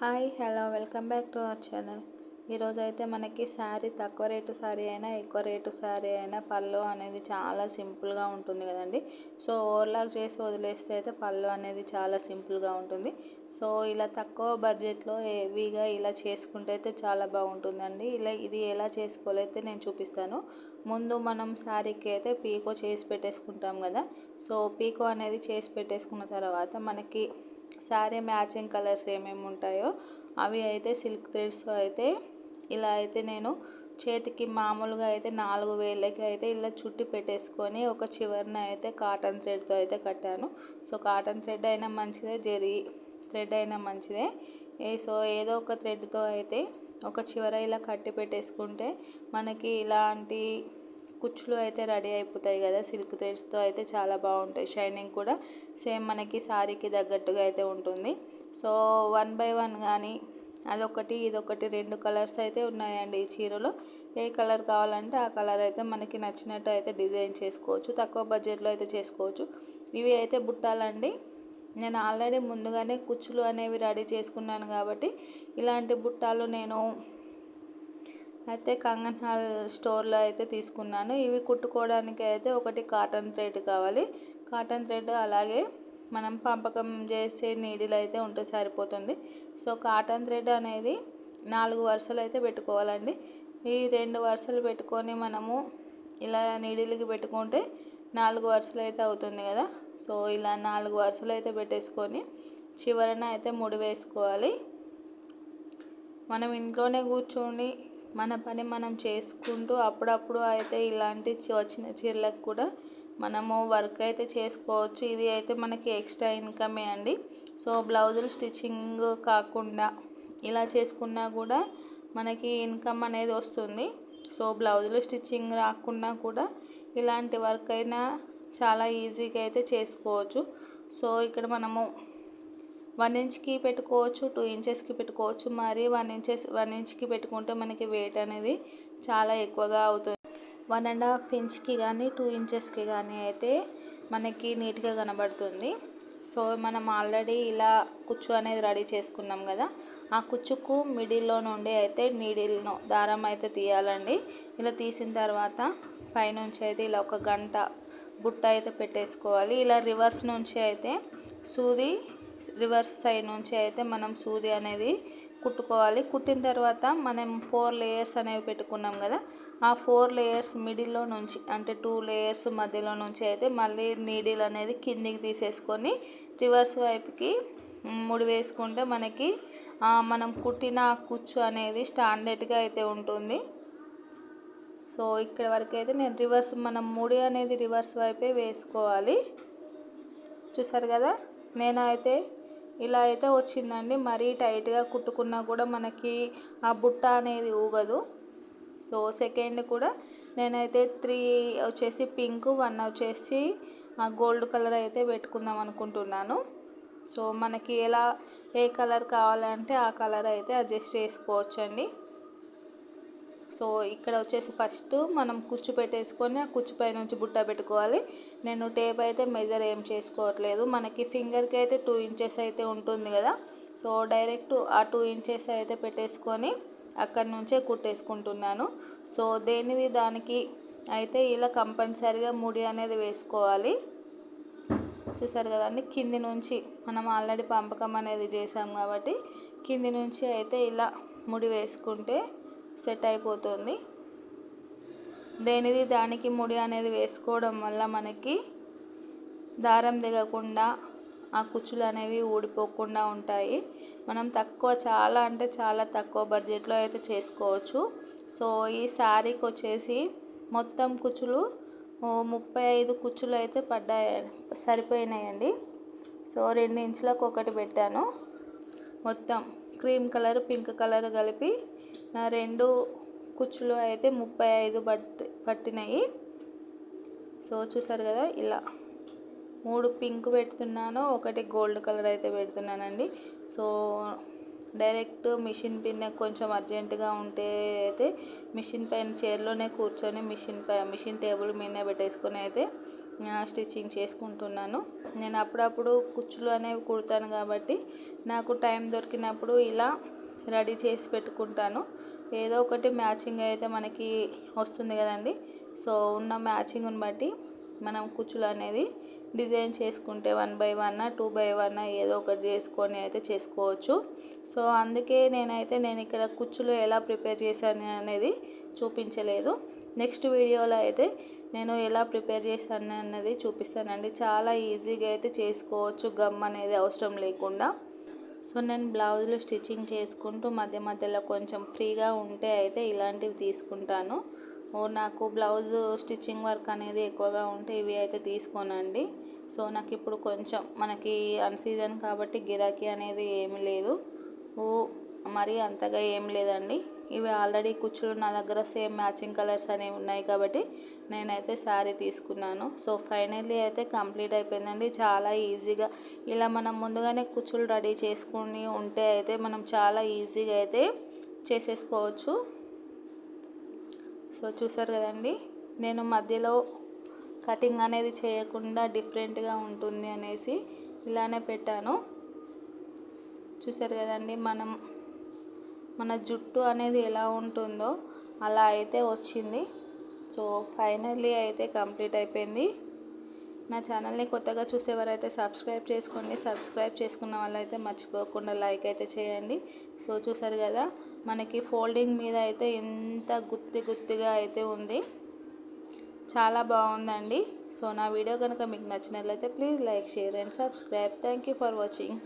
Hi hello welcome back to our channel. ఈరోజు అయితే మనకి శారీ తక్కువ రేటు శారీ అయినా ఎక్కువ రేటు శారీ అయినా పళ్ళు అనేది చాలా సింపుల్గా ఉంటుంది కదండి. సో ఓవర్లాక్ చేసి వదిలేస్తే అయితే పళ్ళు అనేది చాలా సింపుల్గా ఉంటుంది. సో ఇలా తక్కువ బడ్జెట్లో హెవీగా ఇలా చేసుకుంటే అయితే చాలా బాగుంటుందండి. ఇలా ఇది ఎలా చేసుకోవాలైతే నేను చూపిస్తాను. ముందు మనం శారీకి అయితే పీకో చేసి పెట్టేసుకుంటాం కదా. సో పీకో అనేది చేసి పెట్టేసుకున్న తర్వాత మనకి శారీ మ్యాచింగ్ కలర్స్ ఏమేమి ఉంటాయో అవి అయితే సిల్క్ థ్రెడ్స్ అయితే ఇలా అయితే నేను చేతికి మామూలుగా అయితే నాలుగు వేలకి అయితే ఇలా చుట్టి పెట్టేసుకొని ఒక చివరిన అయితే కాటన్ థ్రెడ్తో అయితే కట్టాను. సో కాటన్ థ్రెడ్ అయినా మంచిదే జెరీ థ్రెడ్ అయినా మంచిదే. సో ఏదో ఒక థ్రెడ్తో అయితే ఒక చివర ఇలా కట్టి పెట్టేసుకుంటే మనకి ఇలాంటి కుచ్చులు అయితే రెడీ అయిపోతాయి కదా సిల్క్ థ్రెడ్స్తో అయితే చాలా బాగుంటాయి. షైనింగ్ కూడా సేమ్ మనకి శారీకి తగ్గట్టుగా అయితే ఉంటుంది. సో వన్ బై వన్ కానీ అదొకటి ఇదొకటి రెండు కలర్స్ అయితే ఉన్నాయండి ఈ చీరలో. ఏ కలర్ కావాలంటే ఆ కలర్ అయితే మనకి నచ్చినట్టు అయితే డిజైన్ చేసుకోవచ్చు తక్కువ బడ్జెట్లో అయితే చేసుకోవచ్చు. ఇవి అయితే బుట్టాలండి. నేను ఆల్రెడీ ముందుగానే కుచ్చులు అనేవి రెడీ చేసుకున్నాను కాబట్టి ఇలాంటి బుట్టాలు నేను అయితే కంగన్ హాల్ స్టోర్లో అయితే తీసుకున్నాను. ఇవి కుట్టుకోవడానికి అయితే ఒకటి కాటన్ థ్రెడ్ కావాలి. కాటన్ థ్రెడ్ అలాగే మనం పంపకం చేసే నీడిలు అయితే ఉంటే సరిపోతుంది. సో కాటన్ థ్రెడ్ అనేది నాలుగు వరుసలు అయితే పెట్టుకోవాలండి. ఈ రెండు వరుసలు పెట్టుకొని మనము ఇలా నీడిలకి పెట్టుకుంటే నాలుగు వరుసలు అయితే అవుతుంది కదా. సో ఇలా నాలుగు వరుసలు అయితే పెట్టేసుకొని చివరన అయితే ముడి వేసుకోవాలి. మనం ఇంట్లోనే కూర్చొని మన పని మనం చేసుకుంటూ అప్పుడప్పుడు అయితే ఇలాంటి వచ్చిన చీరలకు కూడా మనము వర్క్ అయితే చేసుకోవచ్చు. ఇది అయితే మనకి ఎక్స్ట్రా ఇన్కమే అండి. సో బ్లౌజులు స్టిచ్చింగ్ కాకుండా ఇలా చేసుకున్నా కూడా మనకి ఇన్కమ్ అనేది వస్తుంది. సో బ్లౌజులు స్టిచ్చింగ్ రాకున్నా కూడా ఇలాంటి వర్క్ అయినా చాలా ఈజీగా అయితే చేసుకోవచ్చు. సో ఇక్కడ మనము వన్ ఇంచ్కి పెట్టుకోవచ్చు టూ ఇంచెస్కి పెట్టుకోవచ్చు. మరి వన్ ఇంచెస్ వన్ ఇంచ్కి పెట్టుకుంటే మనకి వెయిట్ అనేది చాలా ఎక్కువగా అవుతుంది. వన్ అండ్ హాఫ్ ఇంచ్కి కానీ టూ ఇంచెస్కి కానీ అయితే మనకి నీట్గా కనబడుతుంది. సో మనం ఆల్రెడీ ఇలా కుచ్చు అనేది రెడీ చేసుకున్నాం కదా ఆ కుచ్చుకు మిడిల్లో నుండి అయితే నీడిల్ను దారం అయితే తీయాలండి. ఇలా తీసిన తర్వాత పైనుంచి అయితే ఇలా ఒక గంట బుట్ట అయితే పెట్టేసుకోవాలి. ఇలా రివర్స్ నుంచి అయితే సూది రివర్స్ సైడ్ నుంచి అయితే మనం సూది అనేది కుట్టుకోవాలి. కుట్టిన తర్వాత మనం ఫోర్ లేయర్స్ అనేవి పెట్టుకున్నాం కదా ఆ ఫోర్ లేయర్స్ మిడిల్లో నుంచి అంటే టూ లేయర్స్ మధ్యలో నుంచి అయితే మళ్ళీ నీడిల్ అనేది కిందికి తీసేసుకొని రివర్స్ వైపుకి ముడి వేసుకుంటే మనకి మనం కుట్టిన కుచ్చు అనేది స్టాండర్డ్గా అయితే ఉంటుంది. సో ఇక్కడ వరకు అయితే నేను రివర్స్ మనం ముడి అనేది రివర్స్ వైపే వేసుకోవాలి. చూసారు కదా నేను అయితే ఇలా అయితే వచ్చిందండి. మరీ టైట్గా కుట్టుకున్నా కూడా మనకి ఆ బుట్ట అనేది ఊగదు. సో సెకండ్ కూడా నేనైతే త్రీ వచ్చేసి పింక్ వన్ వచ్చేసి గోల్డ్ కలర్ అయితే పెట్టుకుందాం అనుకుంటున్నాను. సో మనకి ఎలా ఏ కలర్ కావాలంటే ఆ కలర్ అయితే అడ్జస్ట్ చేసుకోవచ్చండి. సో ఇక్కడ వచ్చేసి ఫస్ట్ మనం కుచ్చు పెట్టేసుకొని ఆ కుచ్చు పై నుంచి బుట్ట పెట్టుకోవాలి. నేను టేప్ అయితే మెజర్ ఏం చేసుకోవట్లేదు. మనకి ఫింగర్కి అయితే టూ ఇంచెస్ అయితే ఉంటుంది కదా. సో డైరెక్ట్ ఆ టూ ఇంచెస్ అయితే పెట్టేసుకొని అక్కడి నుంచే కుట్టేసుకుంటున్నాను. సో దేనిది దానికి అయితే ఇలా కంపల్సరిగా ముడి అనేది వేసుకోవాలి. చూసారు కదండి కింది నుంచి మనం ఆల్రెడీ పంపకం అనేది చేసాం కాబట్టి కింది నుంచి అయితే ఇలా ముడి వేసుకుంటే సెట్ అయిపోతుంది. దేనిది దానికి ముడి అనేది వేసుకోవడం వల్ల మనకి దారం దిగకుండా ఆ కుచ్చులు అనేవి ఊడిపోకుండా ఉంటాయి. మనం తక్కువ చాలా అంటే చాలా తక్కువ బడ్జెట్లో అయితే చేసుకోవచ్చు. సో ఈ శారీకి వచ్చేసి మొత్తం కుచ్చులు ముప్పై ఐదు కుచ్చులు అయితే పడ్డాయి సరిపోయినాయండి. సో రెండు ఇంచులకు ఒకటి పెట్టాను. మొత్తం క్రీమ్ కలర్ పింక్ కలర్ కలిపి రెండు కుచ్చులు అయితే ముప్పై ఐదు పట్టి పట్టినాయి. సో చూసారు కదా ఇలా మూడు పింక్ పెడుతున్నాను ఒకటి గోల్డ్ కలర్ అయితే పెడుతున్నానండి. సో డైరెక్ట్ మిషన్ పిన్ కొంచెం అర్జెంటుగా ఉంటే అయితే మిషన్ పైన చైర్లోనే కూర్చొని మిషన్ పై మిషన్ టేబుల్ మీదనే పెట్టేసుకొని అయితే స్టిచ్చింగ్ చేసుకుంటున్నాను. నేను అప్పుడప్పుడు కుచ్చులు అనేవి కుడతాను కాబట్టి నాకు టైం దొరికినప్పుడు ఇలా రెడీ చేసి పెట్టుకుంటాను. ఏదో ఒకటి మ్యాచింగ్ అయితే మనకి వస్తుంది కదండి. సో ఉన్న మ్యాచింగ్ని బట్టి మనం కుచ్చులు అనేది డిజైన్ చేసుకుంటే one by one two by one ఏదో ఒకటి చేసుకొని అయితే చేసుకోవచ్చు. సో అందుకే నేనైతే నేను ఇక్కడ కుచ్చులు ఎలా ప్రిపేర్ చేశాను అనేది చూపించలేదు. నెక్స్ట్ వీడియోలో అయితే నేను ఎలా ప్రిపేర్ చేశాను అన్నది చూపిస్తానండి. చాలా ఈజీగా అయితే చేసుకోవచ్చు. గమ్ అనేది అవసరం లేకుండా. సో నేను బ్లౌజులు స్టిచ్చింగ్ చేసుకుంటూ మధ్య మధ్యలో కొంచెం ఫ్రీగా ఉంటే అయితే ఇలాంటివి తీసుకుంటాను. నాకు బ్లౌజ్ స్టిచ్చింగ్ వర్క్ అనేది ఎక్కువగా ఉంటే ఇవి అయితే తీసుకోనండి. సో నాకు ఇప్పుడు కొంచెం మనకి అన్సీజన్ కాబట్టి గిరాకీ అనేది ఏమి లేదు. ఓ మరీ అంతగా ఏం లేదండి. ఇవి ఆల్రెడీ కుచ్చులు నా దగ్గర సేమ్ మ్యాచింగ్ కలర్స్ అనేవి ఉన్నాయి కాబట్టి నేనైతే శారీ తీసుకున్నాను. సో ఫైనల్లీ అయితే కంప్లీట్ అయిపోయిందండి. చాలా ఈజీగా ఇలా మనం ముందుగానే కుచ్చులు రెడీ చేసుకుని ఉంటే అయితే మనం చాలా ఈజీగా అయితే చేసేసుకోవచ్చు. సో చూసారు కదండి నేను మధ్యలో కటింగ్ అనేది చేయకుండా డిఫరెంట్గా ఉంటుంది అనేసి ఇలానే పెట్టాను. చూసారు కదండి మనం మన జుట్టు అనేది ఎలా ఉంటుందో అలా అయితే వచ్చింది. సో ఫైనల్లీ అయితే కంప్లీట్ అయిపోయింది. నా ఛానల్ని కొత్తగా చూసేవారైతే సబ్స్క్రైబ్ చేసుకోండి. సబ్స్క్రైబ్ చేసుకున్న వాళ్ళైతే మర్చిపోకుండా లైక్ అయితే చేయండి. సో చూసారు కదా మనకి ఫోల్డింగ్ మీద అయితే ఎంత గుత్తి గుత్తిగా అయితే ఉంది. చాలా బాగుందండి. సో నా వీడియో కనుక మీకు నచ్చినట్లయితే please like share and subscribe. Thank you for watching.